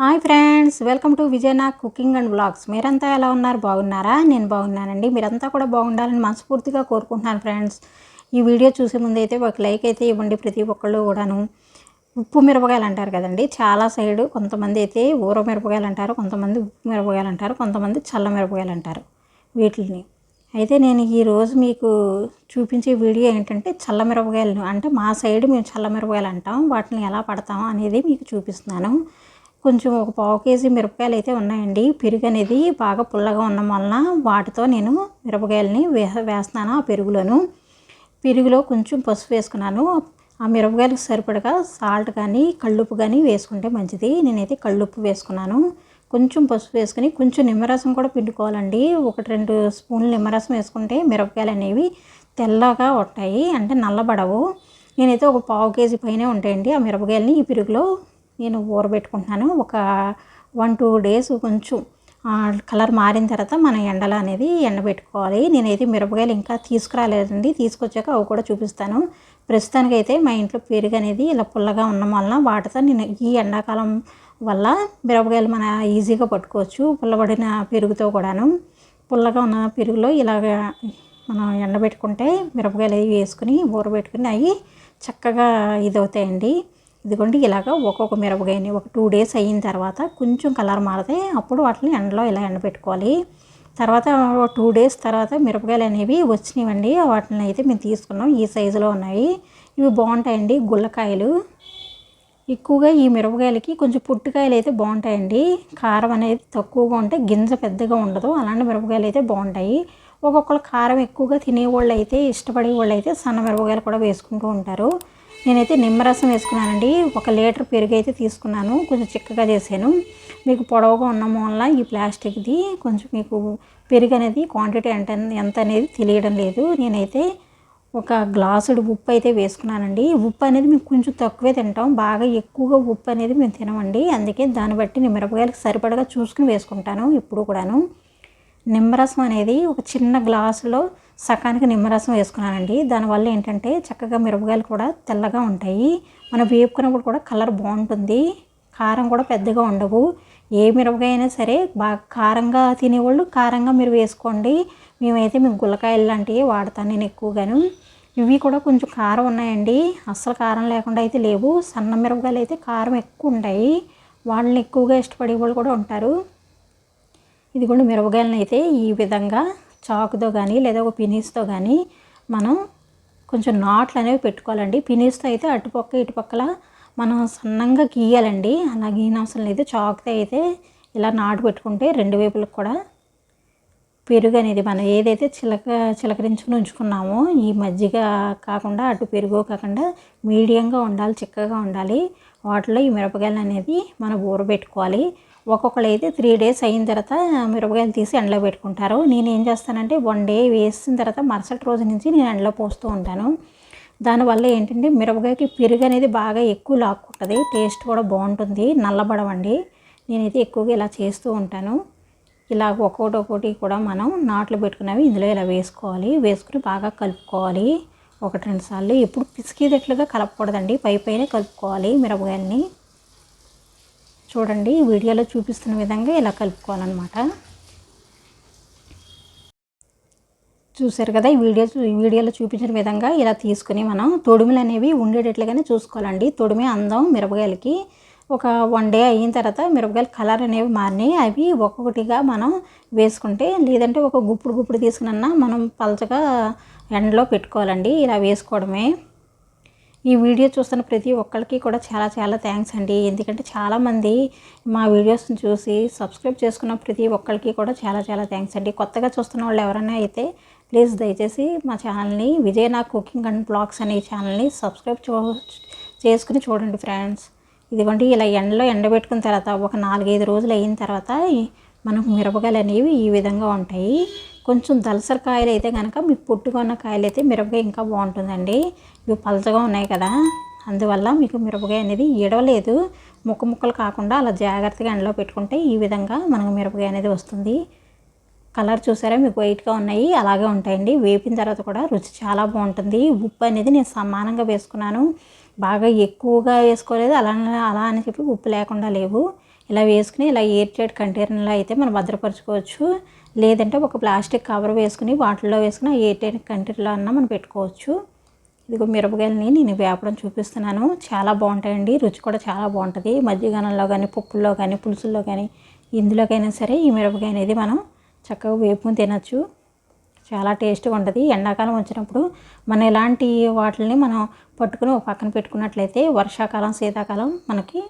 Hi friends welcome to విజయనా cooking and blogs మీరంతా ఎలా ఉన్నారు? బాగున్నారా? నేను బాగున్నానండి. మీరంతా కూడా బాగుండాలని మనస్ఫూర్తిగా కోరుకుంటున్నాను ఫ్రెండ్స్. ఈ వీడియో చూసే ముందు అయితే ఒక లైక్ అయితే ఇవ్వండి ప్రతి ఒక్కళ్ళు కూడాను. ఉప్పు మిరపకాయలు అంటారు కదండి చాలా సైడు కొంతమంది అయితే ఊర మిరపకాయలు అంటారు కొంతమంది ఉప్పు మిరపకాయలు అంటారు కొంతమంది చల్ల మిరపకాయలు అంటారు వీటిని అయితే నేను ఈరోజు మీకు చూపించే వీడియో ఏంటంటే చల్ల మిరపకాయలు. అంటే మా సైడ్ మేము చల్ల మిరపకాయలు అంటాం వాటిని ఎలా పడతాం అనేది మీకు చూపిస్తున్నాను. కొంచెం ఒక పావు కేజీ మిరపకాయలు అయితే ఉన్నాయండి. పెరుగు అనేది బాగా పుల్లగా ఉండడం వలన వాటితో నేను మిరపకాయలని వే వేస్తున్నాను ఆ పెరుగులోను. పెరుగులో కొంచెం పసుపు వేసుకున్నాను. ఆ మిరపకాయలకు సరిపడగా సాల్ట్ కానీ కళ్ళుప్పు కానీ వేసుకుంటే మంచిది. నేనైతే కళ్ళుప్పు వేసుకున్నాను. కొంచెం పసుపు వేసుకుని కొంచెం నిమ్మరసం కూడా పిండుకోవాలండి. ఒకటి రెండు స్పూన్లు నిమ్మరసం వేసుకుంటే మిరపకాయలు అనేవి తెల్లగా ఉంటాయి అంటే నల్లబడవు. నేనైతే ఒక పావు కేజీ పైనే ఉంటాయండి ఆ మిరపకాయలని ఈ పెరుగులో. నేను ఊరబెట్టుకుంటున్నాను ఒక వన్ టూ డేస్ కొంచెం కలర్ మారిన తర్వాత మన ఎండలు అనేది ఎండబెట్టుకోవాలి. నేనైతే మిరపకాయలు ఇంకా తీసుకురాలేదండి. తీసుకొచ్చాక అవి కూడా చూపిస్తాను. ప్రస్తుతానికి అయితే మా ఇంట్లో పెరుగు అనేది ఇలా పుల్లగా ఉండడం వలన వాటితో నేను ఈ ఎండాకాలం వల్ల మిరపకాయలు మన ఈజీగా పట్టుకోవచ్చు. పుల్లబడిన పెరుగుతో కూడాను. పుల్లగా ఉన్న పెరుగులో ఇలాగ మనం ఎండబెట్టుకుంటే మిరపకాయలు అవి వేసుకుని ఊరబెట్టుకుని అవి చక్కగా ఇది అవుతాయండి ఇదిగోండి ఇలాగ ఒక్కొక్క మిరపకాయని ఒక టూ డేస్ అయిన తర్వాత కొంచెం కలర్ మారితే అప్పుడు వాటిని ఎండలో ఇలా ఎండబెట్టుకోవాలి. తర్వాత టూ డేస్ తర్వాత మిరపకాయలు అనేవి వచ్చినాయండి వాటిని అయితే మేము తీసుకున్నాం. ఈ సైజులో ఉన్నాయి. ఇవి బాగుంటాయండి గుల్లకాయలు. ఎక్కువగా ఈ మిరపకాయలకి కొంచెం పుట్టుకాయలు అయితే బాగుంటాయండి. కారం అనేది తక్కువగా ఉంటే గింజ పెద్దగా ఉండదు. అలాంటి మిరపకాయలు అయితే బాగుంటాయి. ఒక్కొక్కరు కారం ఎక్కువగా తినేవాళ్ళు అయితే ఇష్టపడే వాళ్ళు అయితే సన్న మిరపకాయలు కూడా వేసుకుంటూ ఉంటారు. నేనైతే నిమ్మరసం వేసుకున్నానండి. ఒక లీటర్ పెరుగు అయితే తీసుకున్నాను. కొంచెం చిక్కగా చేశాను. మీకు పొడవుగా ఉన్న మూలన ఈ ప్లాస్టిక్ది కొంచెం మీకు పెరుగు అనేది క్వాంటిటీ ఎంత ఎంత అనేది తెలియడం లేదు. నేనైతే ఒక గ్లాసుడు ఉప్పు అయితే వేసుకున్నానండి. ఉప్పు అనేది మేము కొంచెం తక్కువే తింటాం. బాగా ఎక్కువగా ఉప్పు అనేది మేము తినమండి. అందుకే దాన్ని బట్టి నేను మిరపకాయలకు సరిపడగా చూసుకుని వేసుకుంటాను. ఇప్పుడు కూడాను నిమ్మరసం అనేది ఒక చిన్న గ్లాసులో సకానికి నిమ్మరసం వేసుకున్నానండి. దానివల్ల ఏంటంటే చక్కగా మిరపకాయలు కూడా తెల్లగా ఉంటాయి. మనం వేపుకున్నప్పుడు కూడా కలర్ బాగుంటుంది. కారం కూడా పెద్దగా ఉండవు. ఏ మిరపకాయ అయినా సరే బాగా కారంగా తినేవాళ్ళు కారంగా మీరు వేసుకోండి. మేమైతే మేము గుల్లకాయలు లాంటివి వాడతాను నేను ఎక్కువగాను. ఇవి కూడా కొంచెం కారం ఉన్నాయండి. అస్సలు కారం లేకుండా అయితే లేవు. సన్న మిరపకాయలు అయితే కారం ఎక్కువ ఉంటాయి. వాళ్ళని ఎక్కువగా ఇష్టపడే వాళ్ళు కూడా ఉంటారు. ఇది కూడా మిరపకాయలను అయితే ఈ విధంగా చాకుతో కానీ లేదా ఒక పినీస్తో కానీ మనం కొంచెం నాట్లు అనేవి పెట్టుకోవాలండి. పినీస్తో అయితే అటుపక్క ఇటుపక్కల మనం సన్నంగా గీయాలండి. అలా గీయనవసరం లేదు. చాకుతో అయితే ఇలా నాటు పెట్టుకుంటే రెండు వైపులకు కూడా పెరుగు అనేది మనం ఏదైతే చిలక చిలకరించుకుని ఉంచుకున్నామో ఈ మజ్జిగ కాకుండా అటు పెరుగు కాకుండా మీడియంగా ఉండాలి చిక్కగా ఉండాలి. వాటిలో ఈ మిరపకాయలు అనేది మనం ఊరబెట్టుకోవాలి. ఒక్కొక్కరు అయితే త్రీ డేస్ అయిన తర్వాత మిరపకాయలు తీసి ఎండలో పెట్టుకుంటారు. నేను ఏం చేస్తానంటే వన్ డే వేసిన తర్వాత మరుసటి రోజు నుంచి నేను ఎండలో పోస్తూ ఉంటాను. దానివల్ల ఏంటంటే మిరపకాయకి పెరుగు అనేది బాగా ఎక్కువ లాక్కుంటుంది. టేస్ట్ కూడా బాగుంటుంది. నల్లబడవండి. నేనైతే ఎక్కువగా ఇలా చేస్తూ ఉంటాను. ఇలా ఒక్కొక్కటి ఒక్కొక్కటి కూడా మనం నాట్లు పెట్టుకున్నవి ఇందులో ఇలా వేసుకోవాలి. వేసుకుని బాగా కలుపుకోవాలి. ఒకటి రెండు సార్లు ఎప్పుడు పిసికేటట్లుగా కలపకూడదండి. పై పైన కలుపుకోవాలి మిరపకాయలని. చూడండి వీడియోలో చూపిస్తున్న విధంగా ఇలా కలుపుకోవాలన్నమాట. చూసారు కదా ఈ వీడియో వీడియోలో చూపించిన విధంగా ఇలా తీసుకుని మనం తొడుములు అనేవి ఉండేటట్లుగానే చూసుకోవాలండి. తొడిమే అందం మిరపకాయలకి ఒక వన్ డే అయిన తర్వాత మిరపకాయల కలర్ అనేవి మారినాయి. అవి ఒక్కొక్కటిగా మనం వేసుకుంటే లేదంటే ఒక గుప్పుడు గుప్పుడు తీసుకున్నా మనం పలచగా ఎండలో పెట్టుకోవాలండి. ఇలా వేసుకోవడమే. ఈ వీడియో చూస్తున్న ప్రతి ఒక్కరికి కూడా చాలా చాలా థ్యాంక్స్ అండి. ఎందుకంటే చాలామంది మా వీడియోస్ని చూసి సబ్స్క్రైబ్ చేసుకున్న ప్రతి ఒక్కరికి కూడా చాలా చాలా థ్యాంక్స్ అండి. కొత్తగా చూస్తున్న వాళ్ళు ఎవరైనా అయితే ప్లీజ్ దయచేసి మా ఛానల్ని విజయనా కుకింగ్ అండ్ బ్లాగ్స్ అనే ఛానల్ని సబ్స్క్రైబ్ చూ చేసుకుని చూడండి ఫ్రెండ్స్ ఇదిగోండి ఇలా ఎండలో ఎండబెట్టుకున్న తర్వాత ఒక నాలుగైదు రోజులు అయిన తర్వాత మనకు మిరపకాయలు అనేవి ఈ విధంగా ఉంటాయి. కొంచెం దలసర కాయలు అయితే కనుక మీకు పొట్టుగా ఉన్న కాయలు అయితే మిరపకాయ ఇంకా బాగుంటుందండి. ఇవి పలచగా ఉన్నాయి కదా. అందువల్ల మీకు మిరపకాయ అనేది ఎడవలేదు. ముక్క ముక్కలు కాకుండా అలా జాగ్రత్తగా ఎండలో పెట్టుకుంటే ఈ విధంగా మనకు మిరపకాయ అనేది వస్తుంది. కలర్ చూసారా? మీకు వైట్గా ఉన్నాయి. అలాగే ఉంటాయండి. వేపిన తర్వాత కూడా రుచి చాలా బాగుంటుంది. ఉప్పు అనేది నేను సమానంగా వేసుకున్నాను. బాగా ఎక్కువగా వేసుకోలేదు. అలా అలా అని చెప్పి ఉప్పు లేకుండా లేవు. ఇలా వేసుకుని ఇలా ఎయిర్ టైట్ కంటైనర్లో అయితే మనం భద్రపరచుకోవచ్చు. లేదంటే ఒక ప్లాస్టిక్ కవర్ వేసుకుని వాటిల్లో వేసుకుని ఎయిర్ టైట్ కంటైనర్లో అన్నా మనం పెట్టుకోవచ్చు. ఇదిగో మిరపకాయలని నేను వేపడం చూపిస్తున్నాను. చాలా బాగుంటాయండి. రుచి కూడా చాలా బాగుంటుంది. మధ్యగానంలో కానీ పప్పుల్లో కానీ పులుసుల్లో కానీ ఇందులోకైనా సరే ఈ మిరపకాయ అనేది మనం చక్కగా వేపుకుని తినచ్చు. చాలా టేస్ట్గా ఉంటుంది. ఎండాకాలం వచ్చినప్పుడు మనం ఇలాంటి వాటిని మనం పట్టుకుని ఒక పక్కన పెట్టుకున్నట్లయితే వర్షాకాలం శీతాకాలం మనకి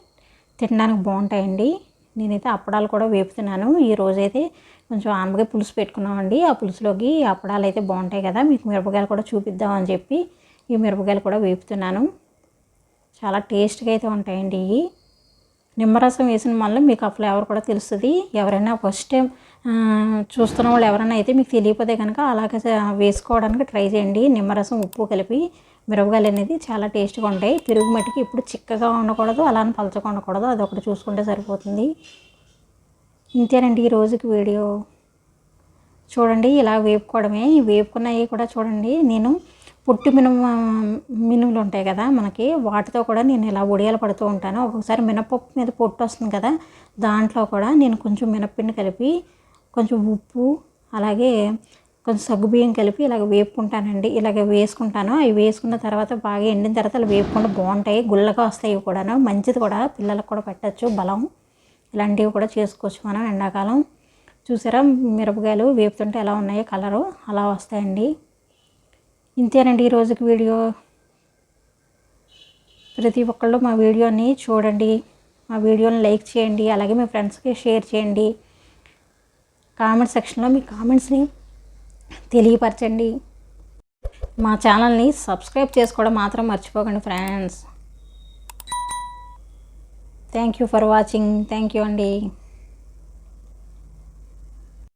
తినడానికి బాగుంటాయండి. నేనైతే అప్పడాలు కూడా వేపుతున్నాను. ఈ రోజైతే కొంచెం ఆనపకాయ పులుసు పెట్టుకున్నామండి. ఆ పులుసులోకి అప్పడాలు అయితే బాగుంటాయి కదా మీకు మిరపకాయలు కూడా చూపిద్దామని చెప్పి ఈ మిరపకాయలు కూడా వేపుతున్నాను. చాలా టేస్ట్గా అయితే ఉంటాయండి ఇవి. నిమ్మరసం వేసిన వల్ల మీకు ఆ ఫ్లేవర్ కూడా తెలుస్తుంది. ఎవరైనా ఫస్ట్ టైం చూస్తున్న వాళ్ళు ఎవరైనా అయితే మీకు తెలియకపోతే కనుక అలాగే వేసుకోవడానికి ట్రై చేయండి. నిమ్మరసం ఉప్పు కలిపి మిరపకాయలు అనేది చాలా టేస్ట్గా ఉంటాయి. పెరుగు మట్టికి ఇప్పుడు చిక్కగా ఉండకూడదు అలానే పలచగా ఉండకూడదు. అది ఒకటి చూసుకుంటే సరిపోతుంది. ఇంతేనండి ఈ రోజుకి వీడియో. చూడండి ఇలా వేపుకోవడమే. ఈ వేపుకున్నవి కూడా చూడండి. నేను పుట్టి మినుము మినుములు ఉంటాయి కదా మనకి వాటితో కూడా నేను ఇలా ఒడియాలు పడుతూ ఉంటాను. ఒక్కొక్కసారి మినపప్పు మీద పొట్టు వస్తుంది కదా దాంట్లో కూడా నేను కొంచెం మినప్పిండి కలిపి కొంచెం ఉప్పు అలాగే కొంచెం సగ్గుబియ్యం కలిపి ఇలాగ వేపుకుంటానండి. ఇలాగ వేసుకుంటాను. అవి వేసుకున్న తర్వాత బాగా ఎండిన తర్వాత అలా వేపుకుంటే బాగుంటాయి. గుల్లగా వస్తాయి కూడాను. మంచిది కూడా. పిల్లలకు కూడా పెట్టచ్చు. బలం ఇలాంటివి కూడా చేసుకోవచ్చు మనం ఎండాకాలం. చూసారా? మిరపకాయలు వేపుతుంటే ఎలా ఉన్నాయో కలరు. అలా వస్తాయండి. ఇంతేనండి ఈ రోజుకి వీడియో. ప్రతి ఒక్కళ్ళు మా వీడియోని చూడండి. మా వీడియోని లైక్ చేయండి. అలాగే మీ ఫ్రెండ్స్కి షేర్ చేయండి. కామెంట్ సెక్షన్లో మీ కామెంట్స్ని తెలియపరచండి. మా ఛానల్ని సబ్స్క్రైబ్ చేసుకోవడం మాత్రం మర్చిపోకండి friends. Thank you for watching thank you అండి.